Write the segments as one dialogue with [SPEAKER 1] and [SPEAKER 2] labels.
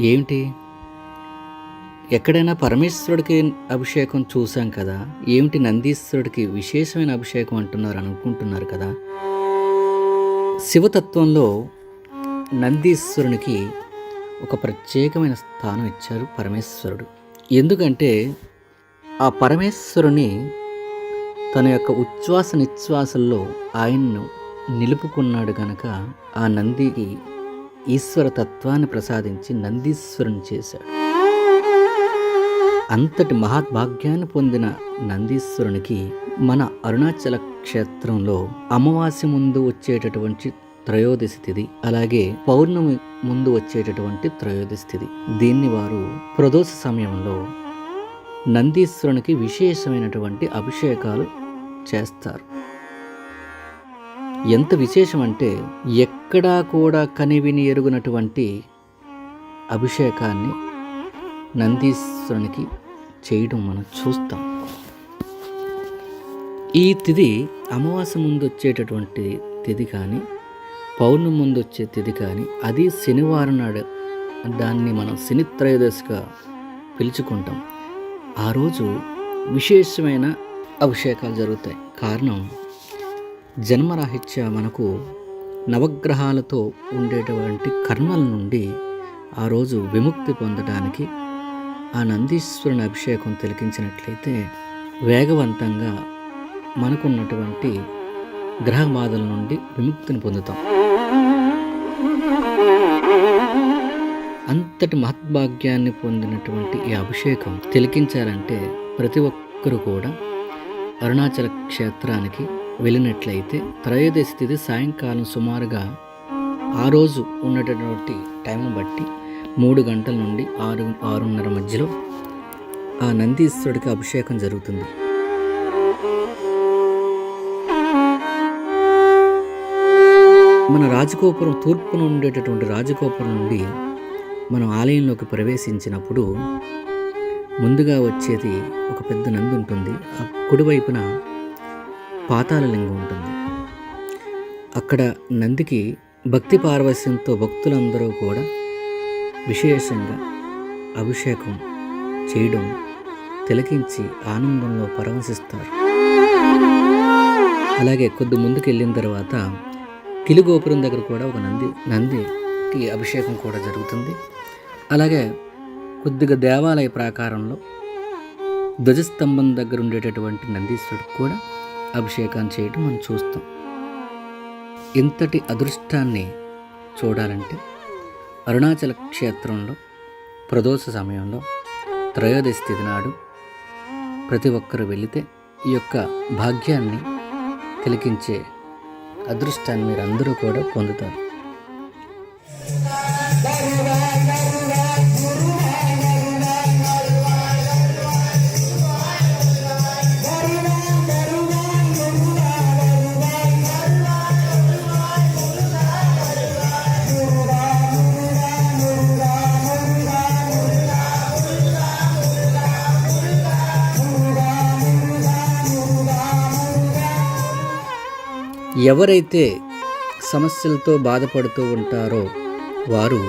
[SPEAKER 1] ఏమిటి? ఎక్కడైనా పరమేశ్వరుడికి అభిషేకం చూసాం కదా ఏమిటి నందీశ్వరుడికి విశేషమైన అభిషేకం అంటున్నారు అనుకుంటున్నారు కదా? శివతత్వంలో నందీశ్వరునికి ఒక ప్రత్యేకమైన స్థానం ఇచ్చారు పరమేశ్వరుడు. ఎందుకంటే ఆ పరమేశ్వరుని తన యొక్క ఉచ్ఛ్వాస నిశ్వాసల్లో ఆయన్ను నిలుపుకున్నాడు కనుక ఆ నందికి ఈశ్వర తత్వాన్ని ప్రసాదించి నందీశ్వరుని చేశాడు. అంతటి మహాభాగ్యాన్ని పొందిన నందీశ్వరునికి మన అరుణాచల క్షేత్రంలో అమావాస్య ముందు వచ్చేటటువంటి త్రయోదశి తిథి అలాగే పౌర్ణమి ముందు వచ్చేటటువంటి త్రయోదశి తిథి. దీన్ని వారు ప్రదోష సమయంలో నందీశ్వరునికి విశేషమైనటువంటి అభిషేకాలు చేస్తారు. ఎంత విశేషం అంటే ఎక్కడా కూడా కనివిని ఎరుగునటువంటి అభిషేకాన్ని నందీశ్వరునికి చేయడం మనం చూస్తాం. ఈ తిథి అమావాస్య ముందు వచ్చేటటువంటి తిథి కానీ పౌర్ణమి ముందు వచ్చే తిథి కానీ అది శనివారం నాడు దాన్ని మనం శని త్రయోదశిగా పిలుచుకుంటాం. ఆ రోజు విశేషమైన అభిషేకాలు జరుగుతాయి. కారణం జన్మరాహిత్య మనకు నవగ్రహాలతో ఉండేటువంటి కర్మల నుండి ఆ రోజు విముక్తి పొందడానికి ఆ నందీశ్వరుని అభిషేకం తిలకించినట్లయితే వేగవంతంగా మనకున్నటువంటి గ్రహ బాధల నుండి విముక్తిని పొందుతాం. అంతటి మహద్భాగ్యాన్ని పొందినటువంటి ఈ అభిషేకం తిలకించాలంటే ప్రతి ఒక్కరూ కూడా అరుణాచల క్షేత్రానికి వెళ్ళినట్లయితే త్రయోదశి తిథి సాయంకాలం సుమారుగా ఆ రోజు ఉన్నటువంటి టైం బట్టి మూడు గంటల నుండి ఆరు ఆరున్నర మధ్యలో ఆ నందీశ్వరుడికి అభిషేకం జరుగుతుంది. మన రాజగోపురం తూర్పున ఉండేటటువంటి రాజగోపురం నుండి మనం ఆలయంలోకి ప్రవేశించినప్పుడు ముందుగా వచ్చేది ఒక పెద్ద నంది ఉంటుంది. ఆ కుడివైపున పాతాళలింగం ఉంటుంది. అక్కడ నందికి భక్తి పార్వశ్యంతో భక్తులందరూ కూడా విశేషంగా అభిషేకం చేయడం తిలకించి ఆనందంలో పరవశిస్తారు. అలాగే కొద్ది ముందుకు వెళ్ళిన తర్వాత కిలిగోపురం దగ్గర కూడా ఒక నంది నందికి అభిషేకం కూడా జరుగుతుంది. అలాగే కొద్దిగా దేవాలయ ప్రాకారంలో ధ్వజస్తంభం దగ్గర ఉండేటటువంటి నందీశ్వరుడికి కూడా అభిషేకాన్ని చేయడం మనం చూస్తాం. ఇంతటి అదృష్టాన్ని చూడాలంటే అరుణాచల క్షేత్రంలో ప్రదోష సమయంలో త్రయోదశి తిథి నాడు ప్రతి ఒక్కరు వెళితే ఈ యొక్క భాగ్యాన్ని తిలకించే అదృష్టాన్ని మీరు అందరూ కూడా పొందుతారు. ఎవరైతే సమస్యలతో బాధపడుతూ ఉంటారో వారు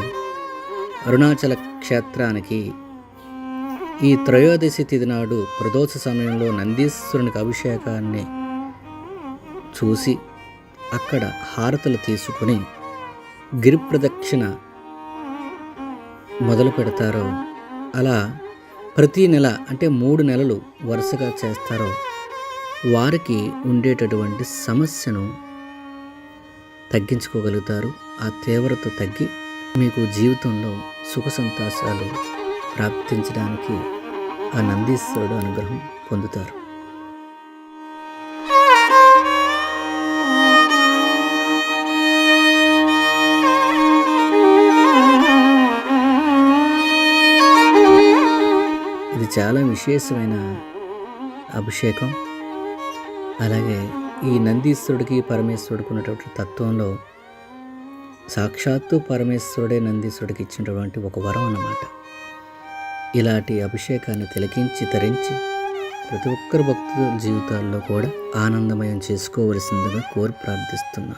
[SPEAKER 1] అరుణాచల క్షేత్రానికి ఈ త్రయోదశి తిథి నాడు ప్రదోష సమయంలో నందీశ్వరునికి అభిషేకాన్ని చూసి అక్కడ హారతలు తీసుకుని గిరి ప్రదక్షిణ మొదలు పెడతారో అలా ప్రతి నెల అంటే మూడు నెలలు వరుసగా చేస్తారో వారికి ఉండేటటువంటి సమస్యను తగ్గించుకోగలుగుతారు. ఆ తీవ్రత తగ్గి మీకు జీవితంలో సుఖ సంతోషాలు ప్రాప్తించడానికి ఆ నందీశ్వరుడు అనుగ్రహం పొందుతారు. ఇది చాలా విశేషమైన అభిషేకం. అలాగే ఈ నందీశ్వరుడికి పరమేశ్వరుడికి ఉన్నటువంటి తత్వంలో సాక్షాత్తు పరమేశ్వరుడే నందీశ్వరుడికి ఇచ్చినటువంటి ఒక వరం అన్నమాట. ఇలాంటి అభిషేకాన్ని తిలకించి తరించి ప్రతి ఒక్కరు భక్తుల జీవితాల్లో కూడా ఆనందమయం చేసుకోవలసిందిగా కోరి ప్రార్థిస్తున్నాను.